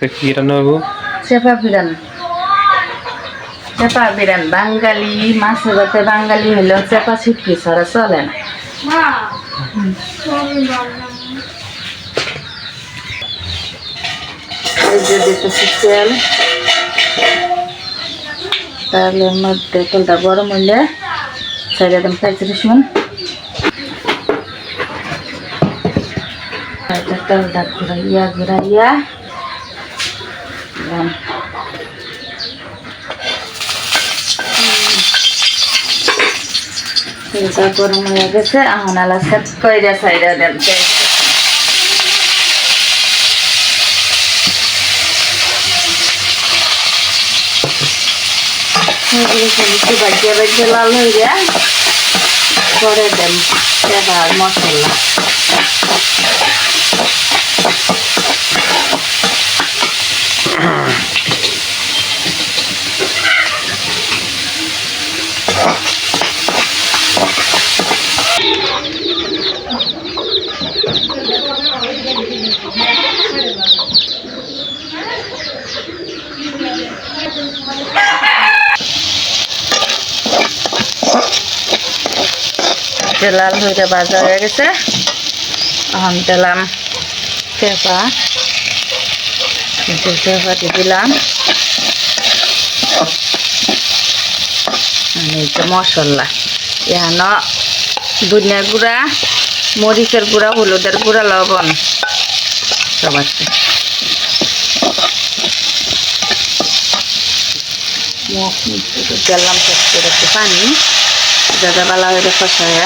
কি রান্না হইব চেপা বিরান চেপা বিরান বাঙালি মাছে ভাতে বাঙালি হলেও চেপা ছিটকি ছাড়া চলে না দিতেছি তেল তেলের মধ্যে তেলটা গরম হইলে সাইডে একদম পেঁয়াজ রসুন তেলটা ঘুরাইয়া ঘুরাইয়া। দিলাম। তেলটা গরম হয়ে গেছে এখন আলা সেট কইরা সাইডে দেন বাজিয়ে বাজিয়ে লাল হয়ে যায়। পরে দেন, এবার মশলা। যে লাল হয়ে ভাজা হয়ে গেছে। এখন দিলাম পেঁপা। পেঁপাটি দিলাম। মশলা। এখানে ধনিয়ার গুঁড়া, মরিচের গুঁড়া, হলুদের গুঁড়া, লবণ। সব আছে। দিলাম করে পানি। দাদা বালা হয়ে ফসায়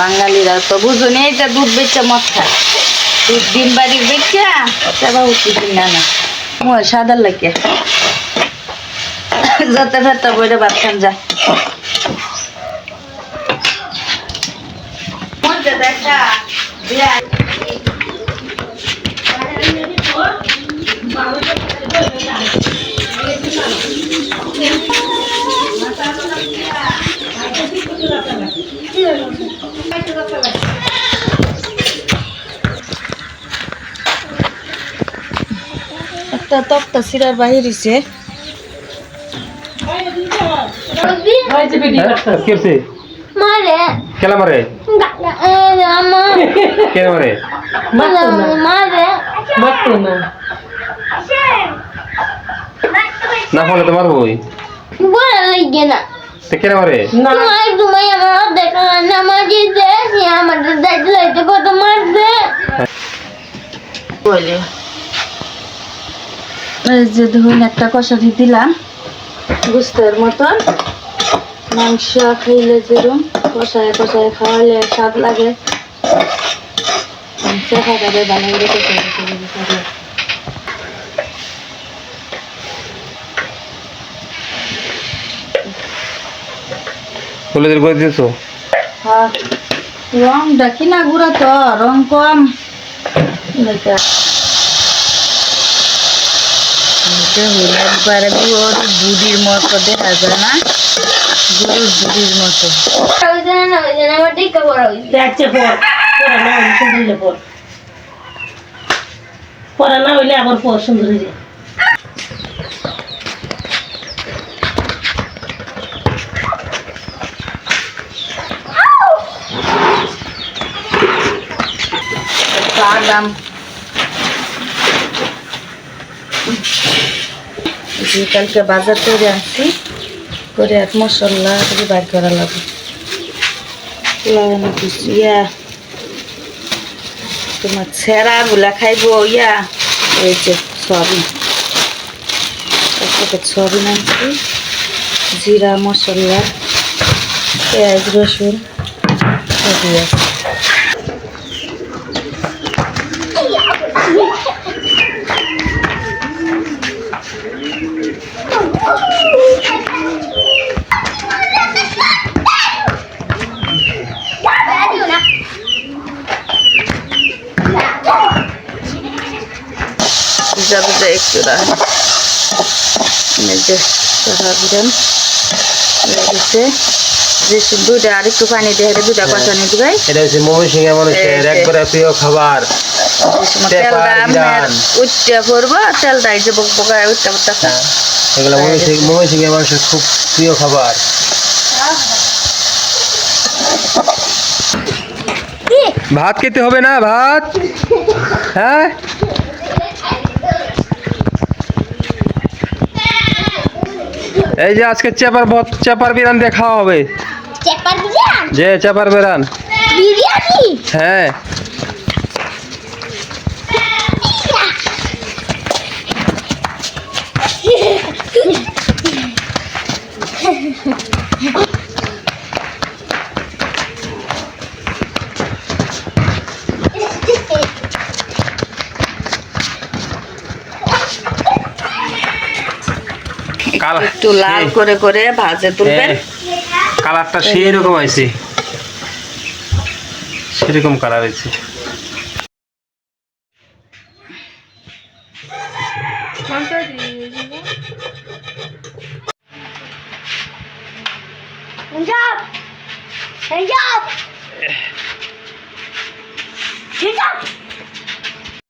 বাঙালিরা তো বুঝুনি এটা দুধ বেচা মদ খায়। দুধ ডিম বাড়ির বেচা সেবা উঠি দিন না না মই সাদার লাগে। যত ফেরত বইরে ভাত যা। একটা তক্তা সিরার বাহির হইছে। মারে। কেলা মারে? আমার কে মারে? মারে না। ফলে তো মারবই। বলে না। কেন মারে তোমার তুমি আমার দেখা নামাজ দিতে সে আমাদের দায়িত্ব দায়িত্ব কত মারবে বলে। এই যে ধরুন একটা কষারি দিলাম গুস্তের মতন। মাংস খাইলে যেরকম কষায় কষায় খাওয়ালে স্বাদ লাগে। চেখা করে কষায় কষায় হলুদের করে দিয়েছ? হ্যাঁ। গুঁড়া তো রং কম। একবারে মতো দেখা যায় না গরুর মতো। পড়া না হইলে সুন্দর পড়া না হইলে আবার পর সুন্দর হয়ে যায় বাদাম কালকে বাজার করে আনছি করে এক মশলা করে বাইর করা লাগে। লাগানো কিছু ইয়া। তোমার ছেঁড়া গুলা খাইবো ইয়া। এই যে সয়াবিন একটা সয়াবিন আনছি জিরা মশলা পেঁয়াজ রসুন সবই আছে। একটু রাখ যে দুইটা আর একটু পানি দিয়ে এটা দুইটা কষানি দিবে এটা হচ্ছে যে। একবারে প্রিয় খাবার। তেলটা উঠতে পড়ব তেলটা এই যে বক উঠতে পড়তেছে এগুলো ময়মনসিংহ ময়মনসিংহের মানুষের খুব প্রিয় খাবার। ভাত খেতে হবে না? ভাত? হ্যাঁ? এই যে আজকে চেপার ভাত চেপার বিরান দিয়ে খাওয়া হবে। চেপার বিরিয়ানি? যে চেপার বিরান বিরিয়ানি? হ্যাঁ। একটু লাল করে করে ভাজে তুলবেন। কালারটা সেই রকম আছে সেরকম কালার হয়েছে। পঞ্জাব পঞ্জাব